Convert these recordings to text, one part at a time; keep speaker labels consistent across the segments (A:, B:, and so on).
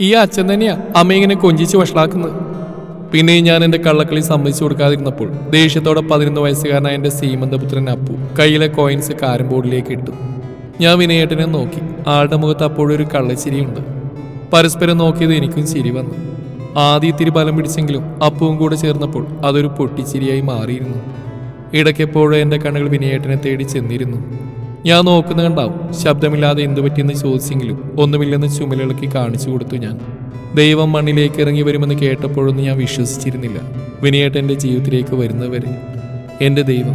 A: ഈ അച്ഛൻ തന്നെയാ അമ്മ ഇങ്ങനെ കൊഞ്ചിച്ച് വഷളാക്കുന്നത്. പിന്നെ ഞാൻ എന്റെ കള്ളക്കളി സമ്മതിച്ചു കൊടുക്കാതിരുന്നപ്പോൾ ദേഷ്യത്തോടെ പതിനൊന്ന് വയസ്സുകാരനായ എന്റെ സീമന്തപുത്രൻ അപ്പു കയ്യിലെ കോയിൻസ് കാരം ബോർഡിലേക്ക് ഇട്ടു. ഞാൻ വിനയേട്ടനെ നോക്കി. ആളുടെ മുഖത്ത് അപ്പോഴൊരു കള്ളച്ചിരിയുണ്ട്. പരസ്പരം നോക്കിയത് എനിക്കും ചിരി വന്നു. ആദ്യ ഇത്തിരി ബലം പിടിച്ചെങ്കിലും അപ്പുവും കൂടെ ചേർന്നപ്പോൾ അതൊരു പൊട്ടിച്ചിരിയായി മാറിയിരുന്നു. ഇടയ്ക്കെപ്പോഴും എന്റെ കണ്ണുകൾ വിനയേട്ടനെ തേടി ചെന്നിരുന്നു. ഞാൻ നോക്കുന്ന കണ്ടാവും ശബ്ദമില്ലാതെ എന്തു പറ്റിയെന്ന് ചോദിച്ചെങ്കിലും ഒന്നുമില്ലെന്ന് ചുമലിളക്കി കാണിച്ചു കൊടുത്തു ഞാൻ. ദൈവം മണ്ണിലേക്ക് ഇറങ്ങി വരുമെന്ന് കേട്ടപ്പോഴൊന്നും ഞാൻ വിശ്വസിച്ചിരുന്നില്ല. വിനയേട്ടന്റെ ജീവിതത്തിലേക്ക് വരുന്നവരെ. എന്റെ ദൈവം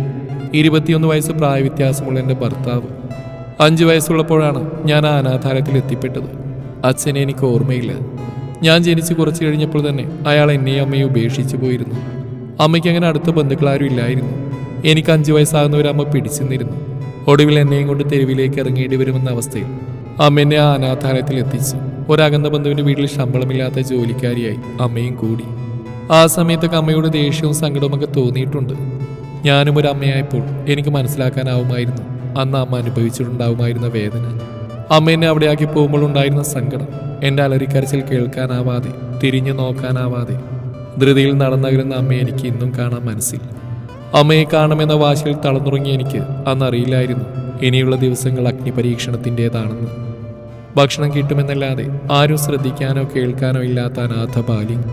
A: ഇരുപത്തിയൊന്ന് വയസ്സ് പ്രായവ്യത്യാസമുള്ള എന്റെ ഭർത്താവ്. അഞ്ച് വയസ്സുള്ളപ്പോഴാണ് ഞാൻ ആ അനാഥാലയത്തിൽ എത്തിപ്പെട്ടത്. അച്ഛനെ എനിക്ക് ഓർമ്മയില്ല. ഞാൻ ജനിച്ച് കുറച്ച് കഴിഞ്ഞപ്പോൾ തന്നെ അയാൾ എന്നെയും അമ്മയെ ഉപേക്ഷിച്ചു പോയിരുന്നു. അമ്മയ്ക്ക് അങ്ങനെ അടുത്ത ബന്ധുക്കളാരും ഇല്ലായിരുന്നു. എനിക്ക് അഞ്ചു വയസ്സാകുന്നവരമ്മ പിടിച്ചു നിന്നിരുന്നു. ഒടുവിൽ എന്നെയും കൊണ്ട് തെരുവിലേക്ക് ഇറങ്ങേണ്ടി വരുമെന്ന അവസ്ഥയിൽ അമ്മ ആ അനാഥാലയത്തിൽ എത്തിച്ചു. ഒരകന്ന ബന്ധുവിന്റെ വീട്ടിൽ ശമ്പളമില്ലാത്ത ജോലിക്കാരിയായി അമ്മയും കൂടി. ആ സമയത്തൊക്കെ അമ്മയോട് ദേഷ്യവും സങ്കടവുമൊക്കെ തോന്നിയിട്ടുണ്ട്. ഞാനും ഒരു അമ്മയായപ്പോൾ എനിക്ക് മനസ്സിലാക്കാനാവുമായിരുന്നു. അന്ന് അമ്മ അനുഭവിച്ചിട്ടുണ്ടാവുമായിരുന്ന വേദന. അമ്മ എന്നെ അവിടെയാക്കി പോകുമ്പോൾ ഉണ്ടായിരുന്ന സങ്കടം. എന്റെ അലറിക്കരച്ചിൽ കേൾക്കാനാവാതെ തിരിഞ്ഞു നോക്കാനാവാതെ ധൃതിയിൽ നടന്നകരുന്ന അമ്മയെ എനിക്ക് ഇന്നും കാണാൻ മനസ്സിൽ. അമ്മയെ കാണുമെന്ന വാശിയിൽ തളർന്നുറങ്ങിയ എനിക്ക് അന്നറിയില്ലായിരുന്നു. ഇനിയുള്ള ദിവസങ്ങൾ അഗ്നി പരീക്ഷണത്തിന്റെതാണെന്ന് ഭക്ഷണം കിട്ടുമെന്നല്ലാതെ ആരും ശ്രദ്ധിക്കാനോ കേൾക്കാനോ ഇല്ലാത്ത അനാഥ ബാല്യം.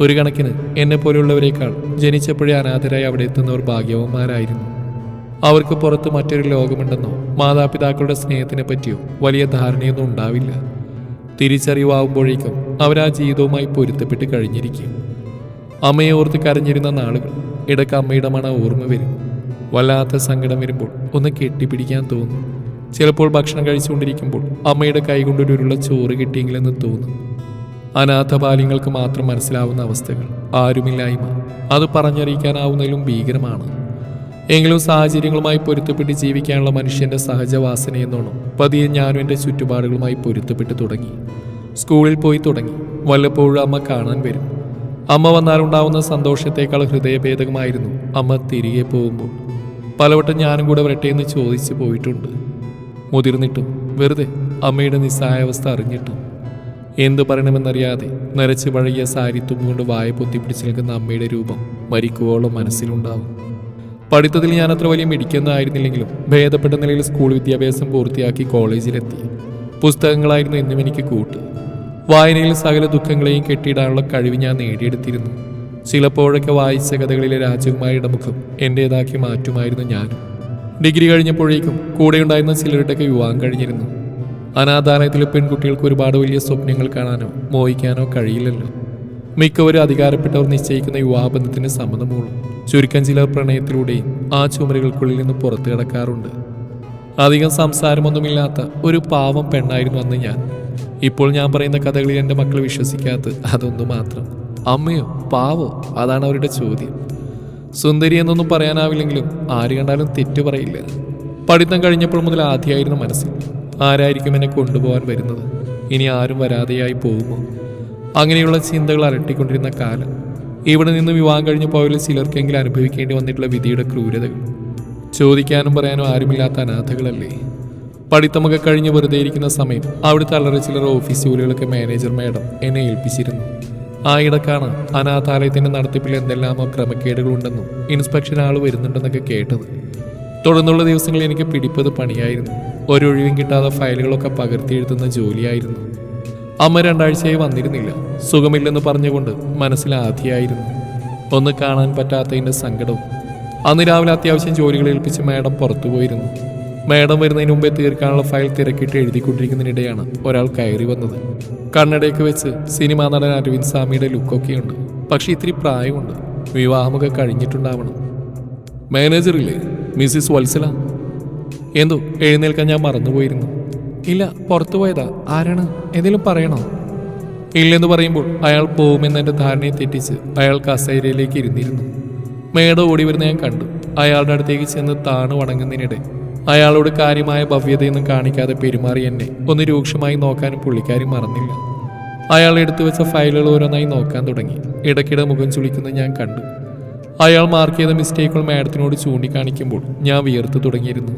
A: ഒരു കണക്കിന് എന്നെ പോലെയുള്ളവരെക്കാൾ ജനിച്ചപ്പോഴേ അനാഥരായി അവിടെ എത്തുന്നവർ ഭാഗ്യവന്മാരായിരുന്നു. അവർക്ക് പുറത്ത് മറ്റൊരു ലോകമുണ്ടെന്നോ മാതാപിതാക്കളുടെ സ്നേഹത്തിനെ പറ്റിയോ വലിയ ധാരണയൊന്നും ഉണ്ടാവില്ല. തിരിച്ചറിവാകുമ്പോഴേക്കും അവരാ ജീവിതവുമായി പൊരുത്തപ്പെട്ട് കഴിഞ്ഞിരിക്കും. അമ്മയെ ഓർത്ത് കരഞ്ഞിരുന്ന നാളുകൾ ഇടയ്ക്ക് അമ്മയുടെ മണ ഓർമ്മ വരും. വല്ലാത്ത സങ്കടം വരുമ്പോൾ ഒന്ന് കെട്ടിപ്പിടിക്കാൻ തോന്നും. ചിലപ്പോൾ ഭക്ഷണം കഴിച്ചുകൊണ്ടിരിക്കുമ്പോൾ അമ്മയുടെ കൈകൊണ്ടൊരു ഉരുള ചോറ് കിട്ടിയെങ്കിലെന്ന് തോന്നും. അനാഥ ബാല്യങ്ങൾക്ക് മാത്രം മനസ്സിലാവുന്ന അവസ്ഥകൾ ആരുമില്ലായ്മ. അത് പറഞ്ഞറിയിക്കാനാവുന്നതിലും ഭീകരമാണ്. എങ്കിലും സാഹചര്യങ്ങളുമായി പൊരുത്തപ്പെട്ട് ജീവിക്കാനുള്ള മനുഷ്യന്റെ സഹജവാസന എന്നോണം പതിയെ ഞാനും എന്റെ ചുറ്റുപാടുകളുമായി പൊരുത്തപ്പെട്ട് തുടങ്ങി. സ്കൂളിൽ പോയി തുടങ്ങി. വല്ലപ്പോഴും അമ്മ കാണാൻ വരും. അമ്മ വന്നാലുണ്ടാവുന്ന സന്തോഷത്തേക്കാൾ ഹൃദയഭേദകമായിരുന്നു അമ്മ തിരികെ പോകുമ്പോൾ. പലവട്ടം ഞാനും കൂടെ വരട്ടെ എന്ന് ചോദിച്ചു പോയിട്ടുണ്ട്. മുതിർന്നിട്ടും വെറുതെ അമ്മയുടെ നിസ്സഹായാവസ്ഥ അറിഞ്ഞിട്ടും. എന്തു പറയണമെന്നറിയാതെ നരച്ച് പഴകിയ സാരി തുമ്പുകൊണ്ട് വായ പൊത്തിപ്പിടിച്ച് നിൽക്കുന്ന അമ്മയുടെ രൂപം മരിക്കുവോളം മനസ്സിലുണ്ടാവും. പഠിത്തത്തിൽ ഞാൻ അത്ര വലിയ മിടിക്കുന്നതായിരുന്നില്ലെങ്കിലും ഭേദപ്പെട്ട നിലയിൽ സ്കൂൾ വിദ്യാഭ്യാസം പൂർത്തിയാക്കി കോളേജിലെത്തി. പുസ്തകങ്ങളായിരുന്നു എന്നും എനിക്ക് കൂട്ട്. വായനയിൽ സകല ദുഃഖങ്ങളെയും കെട്ടിയിടാനുള്ള കഴിവ് ഞാൻ നേടിയെടുത്തിരുന്നു. ചിലപ്പോഴൊക്കെ വായിച്ച കഥകളിലെ രാജകുമാരിയുടെ മുഖം എന്റേതാക്കി മാറ്റുമായിരുന്നു ഞാനും. ഡിഗ്രി കഴിഞ്ഞപ്പോഴേക്കും കൂടെയുണ്ടായിരുന്ന ചിലരുടെയൊക്കെ വിവാഹം കഴിഞ്ഞിരുന്നു. അനാഥാലയത്തിലെ പെൺകുട്ടികൾക്ക് ഒരുപാട് വലിയ സ്വപ്നങ്ങൾ കാണാനോ മോഹിക്കാനോ കഴിയില്ലല്ലോ. മിക്കവരും അധികാരപ്പെട്ടവർ നിശ്ചയിക്കുന്ന വിവാഹബന്ധത്തിന് സമ്മതമുള്ളൂ ചുരുക്കം ചിലർ പ്രണയത്തിലൂടെയും ആ ചുമരുകൾക്കുള്ളിൽ നിന്ന് പുറത്തു കിടക്കാറുണ്ട്. അധികം സംസാരമൊന്നുമില്ലാത്ത ഒരു പാവം പെണ്ണായിരുന്നു അന്ന് ഞാൻ. ഇപ്പോൾ ഞാൻ പറയുന്ന കഥകളിൽ എന്റെ മക്കൾ വിശ്വസിക്കാത്ത അതൊന്നു മാത്രം. അമ്മയോ പാവോ അതാണ് അവരുടെ ചോദ്യം. സുന്ദരി എന്നൊന്നും പറയാനാവില്ലെങ്കിലും ആര് കണ്ടാലും തെറ്റു പറയില്ല. പഠിത്തം കഴിഞ്ഞപ്പോൾ മുതൽ ആദ്യമായിരുന്നു മനസ്സിൽ. ആരായിരിക്കും എന്നെ കൊണ്ടുപോകാൻ വരുന്നത്? ഇനി ആരും വരാതെയായി പോകുമോ? അങ്ങനെയുള്ള ചിന്തകൾ അലട്ടിക്കൊണ്ടിരുന്ന കാലം. ഇവിടെ നിന്ന് വിവാഹം കഴിഞ്ഞു പോയവരിൽ ചിലർക്കെങ്കിലും അനുഭവിക്കേണ്ടി വന്നിട്ടുള്ള വിധിയുടെ ക്രൂരതകൾ. ചോദിക്കാനും പറയാനും ആരുമില്ലാത്ത അനാഥകളല്ലേ? പഠിത്തമൊക്കെ കഴിഞ്ഞ് വെറുതെ ഇരിക്കുന്ന സമയം അവിടുത്തെ അല്ലറ ചിലർ ഓഫീസ് ജോലികളൊക്കെ മാനേജർ മാഡം എന്നെ ഏൽപ്പിച്ചിരുന്നു. ആ ഇടക്കാണ് അനാഥാലയത്തിന്റെ നടത്തിപ്പിൽ എന്തെല്ലാമോ ക്രമക്കേടുകളുണ്ടെന്നും ഇൻസ്പെക്ഷൻ ആൾ വരുന്നുണ്ടെന്നൊക്കെ കേട്ടത്. തുടർന്നുള്ള ദിവസങ്ങളിൽ എനിക്ക് പിടിപ്പത് പണിയായിരുന്നു. ഒരൊഴിവും കിട്ടാതെ ഫയലുകളൊക്കെ പകർത്തി എഴുതുന്ന ജോലിയായിരുന്നു. അമ്മ രണ്ടാഴ്ചയായി വന്നിരുന്നില്ല. സുഖമില്ലെന്ന് പറഞ്ഞുകൊണ്ട് മനസ്സിലാധിയായിരുന്നു ഒന്ന് കാണാൻ പറ്റാത്തതിന്റെ സങ്കടവും. അന്ന് രാവിലെ അത്യാവശ്യം ജോലികൾ ഏൽപ്പിച്ച് മാഡം പുറത്തു പോയിരുന്നു മാഡം വരുന്നതിന് മുമ്പേ തീർക്കാനുള്ള ഫയൽ തിരക്കിട്ട് എഴുതിക്കൊണ്ടിരിക്കുന്നതിനിടെയാണ് ഒരാൾ കയറി വന്നത്. കണ്ണടയൊക്കെ വെച്ച് സിനിമാ നടൻ അരവിന്ദ് സ്വാമിയുടെ ലുക്കൊക്കെയുണ്ട് പക്ഷെ ഇത്തിരി പ്രായമുണ്ട്. വിവാഹമൊക്കെ കഴിഞ്ഞിട്ടുണ്ടാവണം. മാനേജർ മാനേജറില്ലേ? മിസ്സിസ് വത്സല. എന്തോ എഴുന്നേൽക്കാൻ ഞാൻ മറന്നുപോയിരുന്നു. ഇല്ല പുറത്തു പോയതാ. ആരാണ്? എന്തെങ്കിലും പറയണോ? ഇല്ലെന്ന് പറയുമ്പോൾ അയാൾ പോകുമെന്ന് എന്റെ ധാരണയെ തെറ്റിച്ച് അയാൾ കസേരയിലേക്ക് ഇരുന്നിരുന്നു. മേട ഓടി വരുന്ന ഞാൻ കണ്ടു. അയാളുടെ അടുത്തേക്ക് ചെന്ന് താണു വണങ്ങുന്നതിനിടെ അയാളോട് കാര്യമായ ഭവ്യതയൊന്നും കാണിക്കാതെ പെരുമാറി എന്നെ. ഒന്ന് രൂക്ഷമായി നോക്കാനും പുള്ളിക്കാരി മറന്നില്ല. അയാൾ എടുത്തു വെച്ച ഫയലുകൾ ഓരോന്നായി നോക്കാൻ തുടങ്ങി. ഇടയ്ക്കിടെ മുഖം ചുളിക്കുന്നത് ഞാൻ കണ്ടു. അയാൾ മാർക്ക് ചെയ്ത മിസ്റ്റേക്കുകൾ മാഡത്തിനോട് ചൂണ്ടിക്കാണിക്കുമ്പോൾ ഞാൻ വിയർത്തു തുടങ്ങിയിരുന്നു.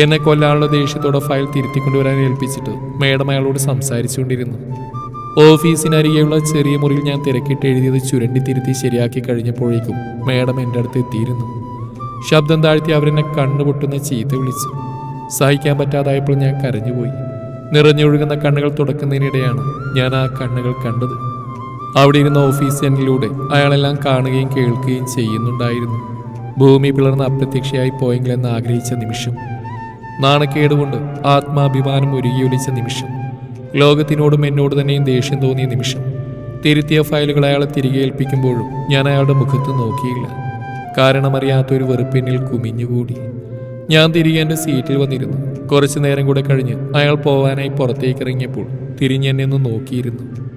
A: എന്നെ കൊല്ലാനുള്ള ദേഷ്യത്തോടെ ഫയൽ തിരുത്തിക്കൊണ്ടുവരാൻ ഏൽപ്പിച്ചിട്ട് മേഡം അയാളോട് സംസാരിച്ചുകൊണ്ടിരുന്നു. ഓഫീസിനരികെയുള്ള ചെറിയ മുറിയിൽ ഞാൻ തിരക്കിട്ട് എഴുതിയത് ചുരണ്ടി തിരുത്തി ശരിയാക്കി കഴിഞ്ഞപ്പോഴേക്കും മേഡം എന്റെ അടുത്ത് എത്തിയിരുന്നു. ശബ്ദം താഴ്ത്തി അവരെന്നെ കണ്ണുപൊട്ടുന്ന ചീത്ത വിളിച്ചു. സഹിക്കാൻ പറ്റാതായപ്പോൾ ഞാൻ കരഞ്ഞുപോയി. നിറഞ്ഞൊഴുകുന്ന കണ്ണുകൾ തുടക്കുന്നതിനിടെയാണ് ഞാൻ ആ കണ്ണുകൾ കണ്ടത്. അവിടെ ഇരുന്ന ഓഫീസ് ജനലിലൂടെ അയാളെല്ലാം കാണുകയും കേൾക്കുകയും ചെയ്യുന്നുണ്ടായിരുന്നു. ഭൂമി പിളർന്ന് അപ്രത്യക്ഷയായി പോയെങ്കിലെന്ന് ആഗ്രഹിച്ച നിമിഷം. നാണക്കേടുകൊണ്ട് ആത്മാഭിമാനം ഒരുകിയൊലിച്ച നിമിഷം. ലോകത്തിനോടും എന്നോട് തന്നെയും ദേഷ്യം തോന്നിയ നിമിഷം. തിരുത്തിയ ഫയലുകൾ അയാളെ തിരികെ ഏൽപ്പിക്കുമ്പോഴും ഞാൻ അയാളുടെ മുഖത്ത് നോക്കിയില്ല. കാരണമറിയാത്തൊരു വെറുപ്പിനിൽ കുമിഞ്ഞുകൂടി. ഞാൻ തിരികെ എന്റെ സീറ്റിൽ വന്നിരുന്നു. കുറച്ചു നേരം കൂടെ കഴിഞ്ഞ് അയാൾ പോവാനായി പുറത്തേക്ക് ഇറങ്ങിയപ്പോൾ തിരിഞ്ഞെന്നെ ഒന്ന് നോക്കിയിരുന്നു.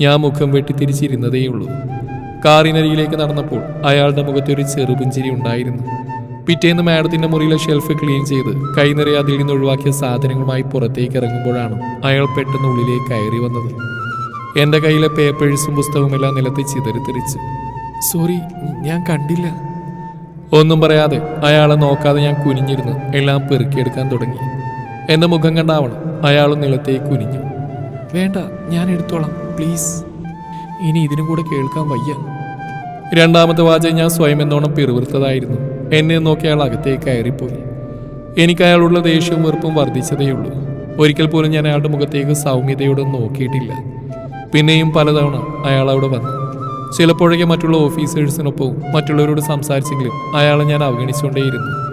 A: ഞാൻ മുഖം വെട്ടി തിരിച്ചിരുന്നതേയുള്ളൂ. കാറിനരികിലേക്ക് നടന്നപ്പോൾ അയാളുടെ മുഖത്ത് ഒരു ചെറുപുഞ്ചിരി ഉണ്ടായിരുന്നു. പിറ്റേന്ന് മാഡത്തിന്റെ മുറിയിലെ ഷെൽഫ് ക്ലീൻ ചെയ്ത് കൈനിറയെ അതിൽ നിന്ന് ഒഴിവാക്കിയ സാധനങ്ങളുമായി പുറത്തേക്ക് ഇറങ്ങുമ്പോഴാണ് അയാൾ പെട്ടെന്ന് ഉള്ളിലേക്ക് കയറി വന്നത്. എന്റെ കയ്യിലെ പേപ്പേഴ്സും പുസ്തകവുമെല്ലാം നിലത്ത് ചിതറിത്തെറിച്ച്. സോറി ഞാൻ കണ്ടില്ല. ഒന്നും പറയാതെ അയാളെ നോക്കാതെ ഞാൻ കുനിഞ്ഞിരുന്നു എല്ലാം പെറുക്കിയെടുക്കാൻ തുടങ്ങി. എന്റെ മുഖം കണ്ടാവണം അയാളും നിലത്തേക്ക് കുനിഞ്ഞു. വേണ്ട ഞാൻ എടുത്തോളാം പ്ലീസ്. ഇനി ഇതിനും കൂടെ കേൾക്കാൻ വയ്യ. രണ്ടാമത്തെ വാചകം ഞാൻ സ്വയം എന്നോണം പിറുവിറുത്തതായിരുന്നു എന്നെ നോക്കി അയാൾ അകത്തേക്ക് കയറിപ്പോയി. എനിക്ക് അയാളുള്ള ദേഷ്യവും വെറുപ്പും വർദ്ധിച്ചതേയുള്ളൂ. ഒരിക്കൽ പോലും ഞാൻ അയാളുടെ മുഖത്തേക്ക് സൗമ്യതയോടെ നോക്കിയിട്ടില്ല. പിന്നെയും പലതവണ അയാൾ അവിടെ വന്നു. ചിലപ്പോഴൊക്കെ മറ്റുള്ള ഓഫീസേഴ്സിനൊപ്പവും മറ്റുള്ളവരോട് സംസാരിച്ചെങ്കിലും അയാളെ ഞാൻ അവഗണിച്ചുകൊണ്ടേയിരുന്നു.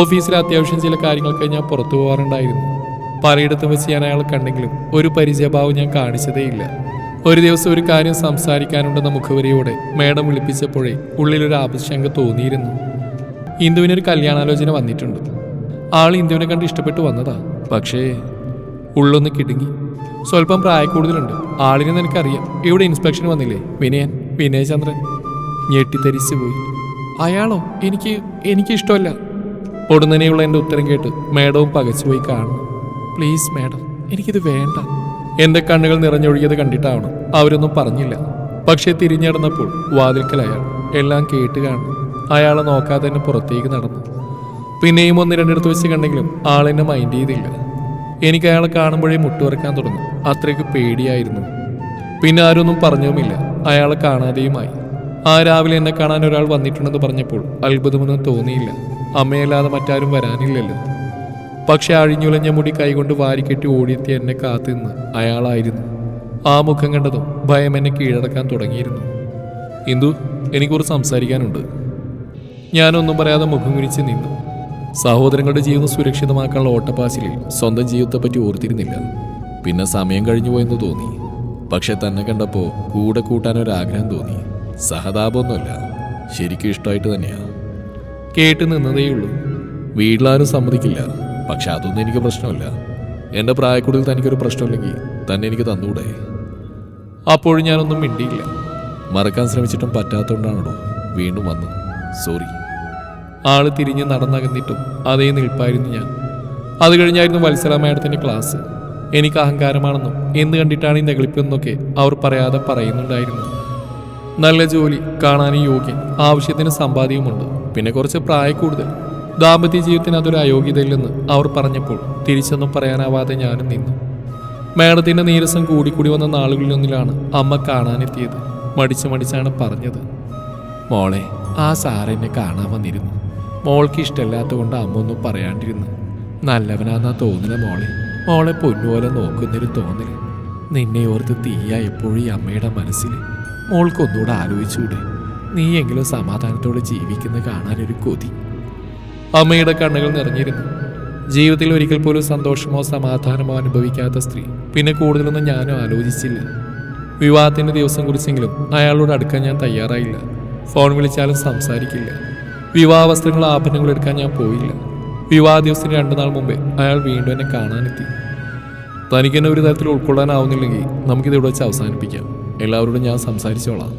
A: ഓഫീസിലെ അത്യാവശ്യം ചില കാര്യങ്ങൾക്ക് ഞാൻ പുറത്തു പോകാറുണ്ടായിരുന്നു. പലയിടത്തും വെച്ച് ഞാൻ അയാളെ കണ്ടെങ്കിലും ഒരു പരിചയഭാവം ഞാൻ കാണിച്ചതേയില്ല. ഒരു ദിവസം ഒരു കാര്യം സംസാരിക്കാനുണ്ടെന്ന മുഖവരിയോടെ മേഡം വിളിപ്പിച്ചപ്പോഴേ ഉള്ളിലൊരു ആപശങ്ക തോന്നിയിരുന്നു. ഇന്ദുവിനൊരു കല്യാണാലോചന വന്നിട്ടുണ്ട്. ആൾ ഇന്ദുവിനെ കണ്ട് ഇഷ്ടപ്പെട്ടു വന്നതാ. പക്ഷേ ഉള്ളൊന്ന് കിടുങ്ങി. സ്വല്പം പ്രായക്കൂടുതലുണ്ട്. ആളിനെ നിനക്കറിയാം. ഇവിടെ ഇൻസ്പെക്ഷൻ വന്നില്ലേ വിനയൻ? വിനയചന്ദ്രൻ ഞെട്ടിത്തരിച്ചു പോയി. അയാളോ? എനിക്ക് എനിക്ക് ഇഷ്ടമല്ല പൊടുന്നനെയുള്ള എന്റെ ഉത്തരം കേട്ട് മേഡവും പകച്ചുപോയി കാണണം പ്ലീസ് മേഡം എനിക്കിത് വേണ്ട. എന്റെ കണ്ണുകൾ നിറഞ്ഞൊഴുകിയത് കണ്ടിട്ടാവണം അവരൊന്നും പറഞ്ഞില്ല. പക്ഷേ തിരിഞ്ഞടന്നപ്പോൾ വാതിൽക്കൽ അയാൾ എല്ലാം കേട്ട് കാണും. അയാളെ നോക്കാതെ തന്നെ പുറത്തേക്ക് നടന്നു. പിന്നെയും ഒന്ന് രണ്ടിടത്ത് വെച്ച് കണ്ടെങ്കിലും ആളെന്നെ മൈൻഡ് ചെയ്തില്ല. എനിക്ക് അയാളെ കാണുമ്പോഴേ മുട്ടുവറക്കാൻ തുടങ്ങും. അത്രയ്ക്ക് പേടിയായിരുന്നു. പിന്നെ ആരൊന്നും പറഞ്ഞതുമില്ല അയാളെ കാണാതെയുമായി. ആ രാവിലെ എന്നെ കാണാൻ ഒരാൾ വന്നിട്ടുണ്ടെന്ന് പറഞ്ഞപ്പോൾ അത്ഭുതമൊന്നും തോന്നിയില്ല. അമ്മയല്ലാതെ മറ്റാരും വരാനില്ലല്ലോ. പക്ഷെ അഴിഞ്ഞുലഞ്ഞ മുടി കൈകൊണ്ട് വാരിക്കെട്ടി ഓടിയെത്തി എന്നെ കാത്തുനിന്ന് അയാളായിരുന്നു. ആ മുഖം കണ്ടതും ഭയം എന്നെ കീഴടക്കാൻ തുടങ്ങിയിരുന്നു. ഇന്ദു എനിക്കൊരു സംസാരിക്കാനുണ്ട്. ഞാനൊന്നും പറയാതെ മുഖം കുരിച്ച് നിന്നു. സഹോദരങ്ങളുടെ ജീവിതം സുരക്ഷിതമാക്കാനുള്ള ഓട്ടപ്പാച്ചിലിൽ സ്വന്തം ജീവിതത്തെപ്പറ്റി ഓർത്തിരുന്നില്ല. പിന്നെ സമയം കഴിഞ്ഞു പോയെന്ന് തോന്നി. പക്ഷെ തന്നെ കണ്ടപ്പോൾ കൂടെ കൂട്ടാൻ ഒരു ആഗ്രഹം തോന്നി. സഹതാപമൊന്നുമല്ല. ശരിക്കും ഇഷ്ടമായിട്ട് തന്നെയാ. കേട്ട് നിന്നതേയുള്ളൂ. വീട്ടിലാരും സമ്മതിക്കില്ല. പക്ഷെ അതൊന്നും എനിക്ക് പ്രശ്നമല്ല. എന്റെ പ്രായക്കൂടിൽ തനിക്കൊരു പ്രശ്നമില്ലെങ്കിൽ തന്നെ എനിക്ക് തന്നൂടെ. അപ്പോഴും ഞാനൊന്നും മിണ്ടിയില്ല. മറക്കാൻ ശ്രമിച്ചിട്ടും പറ്റാത്തതുകൊണ്ടാണല്ലോ വീണ്ടും വന്നു സോറി ആൾ തിരിഞ്ഞ് നടന്നകന്നിട്ടും അതേ നിൽപ്പായിരുന്നു ഞാൻ. അത് കഴിഞ്ഞായിരുന്നു വത്സല മാഡത്തിന്റെ ക്ലാസ്. എനിക്ക് അഹങ്കാരമാണെന്നും എന്ന് കണ്ടിട്ടാണ് ഈ നെകളിപ്പെന്നൊക്കെ അവർ പറയാതെ പറയുന്നുണ്ടായിരുന്നു. നല്ല ജോലി കാണാനും യോഗ്യൻ ആവശ്യത്തിന് സമ്പാദ്യവുമുണ്ട്. പിന്നെ കുറച്ച് പ്രായ കൂടുതൽ. ദാമ്പത്യ ജീവിതത്തിന് അതൊരു അയോഗ്യതയില്ലെന്ന് അവർ പറഞ്ഞപ്പോൾ തിരിച്ചൊന്നും പറയാനാവാതെ ഞാനും നിന്നു. മേഡത്തിന്റെ നീരസം കൂടിക്കൂടി വന്ന നാളുകളിലൊന്നിലാണ് അമ്മ കാണാനെത്തിയത്. മടിച്ച് മടിച്ചാണ് പറഞ്ഞത്. മോളെ ആ സാറെന്നെ കാണാൻ വന്നിരുന്നു. മോൾക്ക് ഇഷ്ടമില്ലാത്തതുകൊണ്ട് അമ്മ ഒന്നും പറയാണ്ടിരുന്നു. നല്ലവനാന്നാ തോന്നുന്ന മോളെ. മോളെ പൊന്നുപോലെ നോക്കുന്നൊരു തോന്നൽ നിന്നെ ഓർത്ത് തീയ എപ്പോഴും അമ്മയുടെ മനസ്സിൽ മോൾക്കൊന്നുകൂടെ ആലോചിച്ചൂടെ നീയെങ്കിലും സമാധാനത്തോടെ ജീവിക്കുന്ന കാണാനൊരു കൊതി. അമ്മയുടെ കണ്ണുകൾ നിറഞ്ഞിരുന്നു. ജീവിതത്തിൽ ഒരിക്കൽ പോലും സന്തോഷമോ സമാധാനമോ അനുഭവിക്കാത്ത സ്ത്രീ. പിന്നെ കൂടുതലൊന്നും ഞാനും ആലോചിച്ചില്ല. വിവാഹത്തിന്റെ ദിവസം കുറിച്ചെങ്കിലും അയാളോട് അടുക്കാൻ ഞാൻ തയ്യാറായില്ല. ഫോൺ വിളിച്ചാലും സംസാരിക്കില്ല. വിവാഹ വസ്ത്രങ്ങൾ ആഭരണങ്ങൾ എടുക്കാൻ ഞാൻ പോയില്ല. വിവാഹ ദിവസത്തിന് രണ്ടു നാൾ മുമ്പേ അയാൾ വീണ്ടും എന്നെ കാണാനെത്തി. തനിക്ക് എന്നെ ഒരു തരത്തിൽ ഉൾക്കൊള്ളാനാവുന്നില്ലെങ്കിൽ നമുക്കിത് ഇവിടെ വെച്ച് അവസാനിപ്പിക്കാം. എല്ലാവരോടും ഞാൻ സംസാരിച്ചോളാം.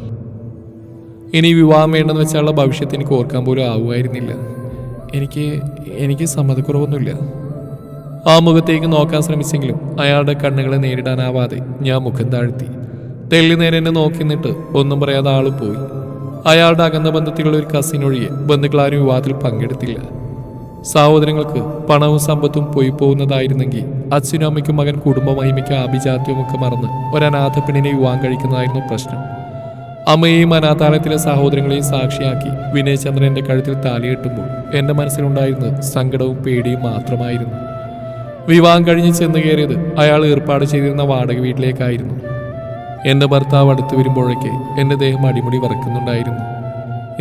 A: ഇനി വിവാഹം വേണ്ടെന്ന് വെച്ചാലുള്ള ഭവിഷ്യത്ത് എനിക്ക് ഓർക്കാൻ പോലും ആവുമായിരുന്നില്ല. എനിക്ക് എനിക്ക് സമ്മതക്കുറവൊന്നുമില്ല. ആ മുഖത്തേക്ക് നോക്കാൻ ശ്രമിച്ചെങ്കിലും അയാളുടെ കണ്ണുകളെ നേരിടാനാവാതെ ഞാൻ മുഖം താഴ്ത്തി. തെല്ലി നേരെ എന്നെ നോക്കി നിന്നിട്ട് ഒന്നും പറയാതെ ആൾ പോയി. അയാളുടെ അകന്ന ബന്ധത്തിലുള്ള ഒരു കസിനൊഴിയെ ഒഴികെ ബന്ധുക്കളാരും വിവാഹത്തിൽ പങ്കെടുത്തില്ല. സഹോദരങ്ങൾക്ക് പണവും സമ്പത്തും പോയി പോകുന്നതായിരുന്നെങ്കിൽ അച്ഛനും അമ്മയ്ക്കും മകൻ കുടുംബമഹിമയ്ക്കും ആഭിജാത്യവും ഒക്കെ മറന്ന് ഒരനാഥ പെണ്ണിനെ വിവാഹം കഴിക്കുന്നതായിരുന്നു പ്രശ്നം. അമ്മയെയും അനാഥാലയത്തിലെ സഹോദരങ്ങളെയും സാക്ഷിയാക്കി വിനയചന്ദ്രൻ എന്റെ കഴുത്തിൽ താലികെട്ടുമ്പോൾ എന്റെ മനസ്സിലുണ്ടായിരുന്നത് സങ്കടവും പേടിയും മാത്രമായിരുന്നു. വിവാഹം കഴിഞ്ഞ് ചെന്ന് കയറിയത് അയാൾ ഏർപ്പാട് ചെയ്തിരുന്ന വാടക വീട്ടിലേക്കായിരുന്നു. എന്റെ ഭർത്താവ് അടുത്ത് വരുമ്പോഴൊക്കെ എന്റെ ദേഹം അടിമുടി വറക്കുന്നുണ്ടായിരുന്നു.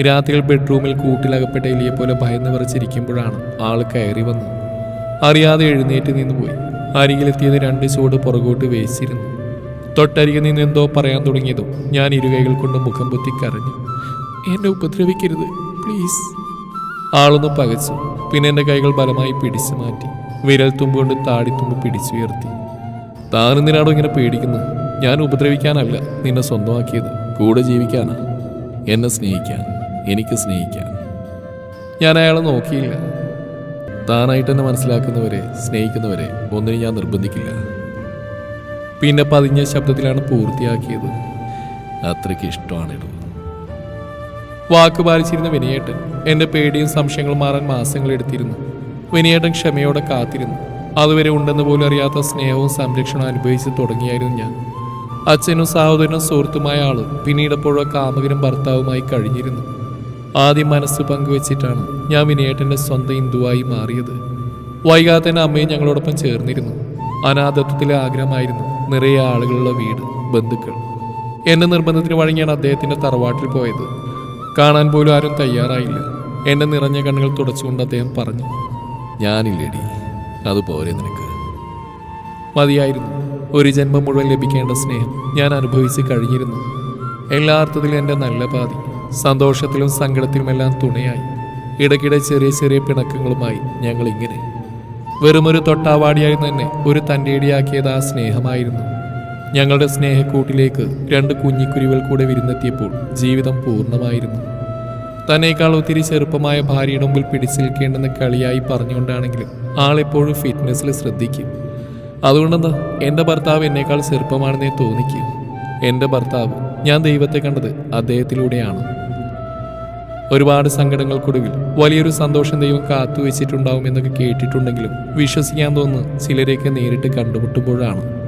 A: രാത്രിയിൽ ബെഡ്റൂമിൽ കൂട്ടിലകപ്പെട്ട എലിയെ പോലെ ഭയന്ന് വിറച്ചിരിക്കുമ്പോഴാണ് ആൾ കയറി വന്നത്. അറിയാതെ എഴുന്നേറ്റ് നിന്ന് പോയി അരികിലെത്തിയത് രണ്ട് ചുവട് പുറകോട്ട് വേച്ചിരുന്നു തൊട്ടരികിൽ നിന്ന് എന്തോ പറയാൻ തുടങ്ങിയതും ഞാൻ ഇരുകൈകൾ കൊണ്ട് മുഖം പൊത്തി കരഞ്ഞു. എന്നെ ഉപദ്രവിക്കരുത് പ്ലീസ്. ആളൊന്ന് പകച്ചു. പിന്നെ എന്റെ കൈകൾ ബലമായി പിടിച്ചു മാറ്റി വിരൽ തുമ്പ് കൊണ്ട് താടിത്തുമ്പ് പിടിച്ചുയർത്തി താനെന്തിനാണോ ഇങ്ങനെ പേടിക്കുന്നത്? ഞാൻ ഉപദ്രവിക്കാനല്ല നിന്നെ സ്വന്തമാക്കിയത്. കൂടെ ജീവിക്കാനാ. എന്നെ സ്നേഹിക്കാൻ. എനിക്ക് സ്നേഹിക്കാൻ. ഞാൻ അയാളെ നോക്കിയില്ല. താനായിട്ട് തന്നെ മനസ്സിലാക്കുന്നവരെ സ്നേഹിക്കുന്നവരെ ഒന്നിനും ഞാൻ നിർബന്ധിക്കില്ല. പിന്നെ പതിഞ്ഞ ശബ്ദത്തിലാണ് പൂർത്തിയാക്കിയത്. അത്രയ്ക്ക് ഇഷ്ടമാണിടൂ വാക്ക് പാലിച്ചിരുന്ന വിനയേട്ടൻ എന്റെ പേടിയും സംശയങ്ങളും മാറാൻ മാസങ്ങൾ എടുത്തിരുന്നു. വിനയേട്ടൻ ക്ഷമയോടെ കാത്തിരുന്നു. അതുവരെ ഉണ്ടെന്ന് പോലും അറിയാത്ത സ്നേഹവും സംരക്ഷണവും അനുഭവിച്ച് തുടങ്ങിയായിരുന്നു ഞാൻ. അച്ഛനും സഹോദരനും സുഹൃത്തുമായ ആൾ പിന്നീട് എപ്പോഴോ കാമകനും ഭർത്താവുമായി കഴിഞ്ഞിരുന്നു. ആദ്യം മനസ്സ് പങ്കുവച്ചിട്ടാണ് ഞാൻ വിനയേട്ടന്റെ സ്വന്തം ഹിന്ദുവായി മാറിയത്. വൈകാതെ അമ്മയും ഞങ്ങളോടൊപ്പം ചേർന്നിരുന്നു. അനാഥത്വത്തിലെ ആഗ്രഹമായിരുന്നു നിറയെ ആളുകളുള്ള വീട് ബന്ധുക്കൾ. എന്നെ നിർബന്ധത്തിന് വഴങ്ങിയാണ് അദ്ദേഹത്തിന്റെ തറവാട്ടിൽ പോയത്. കാണാൻ പോലും ആരും തയ്യാറായില്ല. എന്റെ നിറഞ്ഞ കണ്ണുകൾ തുടച്ചുകൊണ്ട് അദ്ദേഹം പറഞ്ഞു ഞാനില്ലേടി അതുപോലെ നിനക്ക്. മതിയായിരുന്നു. ഒരു ജന്മം മുഴുവൻ ലഭിക്കേണ്ട സ്നേഹം ഞാൻ അനുഭവിച്ച് കഴിഞ്ഞിരുന്നു. എല്ലാ അർത്ഥത്തിലും എന്റെ നല്ല പാതി. സന്തോഷത്തിലും സങ്കടത്തിലുമെല്ലാം തുണയായി. ഇടയ്ക്കിടെ ചെറിയ ചെറിയ പിണക്കങ്ങളുമായി ഞങ്ങൾ ഇങ്ങനെ വെറുമൊരു തൊട്ടാവാടിയായി തന്നെ ഒരു തന്റെടിയാക്കിയത് ആ സ്നേഹമായിരുന്നു. ഞങ്ങളുടെ സ്നേഹക്കൂട്ടിലേക്ക് രണ്ട് കുഞ്ഞിക്കുരുവികൾ കൂടെ വിരുന്നെത്തിയപ്പോൾ ജീവിതം പൂർണമായിരുന്നു. തന്നേക്കാൾ ഒത്തിരി ചെറുപ്പമായ ഭാര്യയുടെ മുമ്പിൽ പിടിച്ചു നിൽക്കേണ്ടെന്ന് കളിയായി പറഞ്ഞുകൊണ്ടാണെങ്കിലും ആളെപ്പോഴും ഫിറ്റ്നസ്സിൽ ശ്രദ്ധിക്കും. അതുകൊണ്ടെന്ന് എന്റെ ഭർത്താവ് എന്നേക്കാൾ ചെറുപ്പമാണെന്നേ തോന്നിക്കും. എന്റെ ഭർത്താവ് ഞാൻ ദൈവത്തെ കണ്ടത് അദ്ദേഹത്തിലൂടെയാണ്. ഒരുപാട് സങ്കടങ്ങൾക്കൊടുവിൽ വലിയൊരു സന്തോഷം ദൈവം കാത്തുവെച്ചിട്ടുണ്ടാവും എന്നൊക്കെ കേട്ടിട്ടുണ്ടെങ്കിലും വിശ്വസിക്കാൻ തോന്നുന്നു ചിലരെയൊക്കെ നേരിട്ട് കണ്ടുമുട്ടുമ്പോഴാണ്.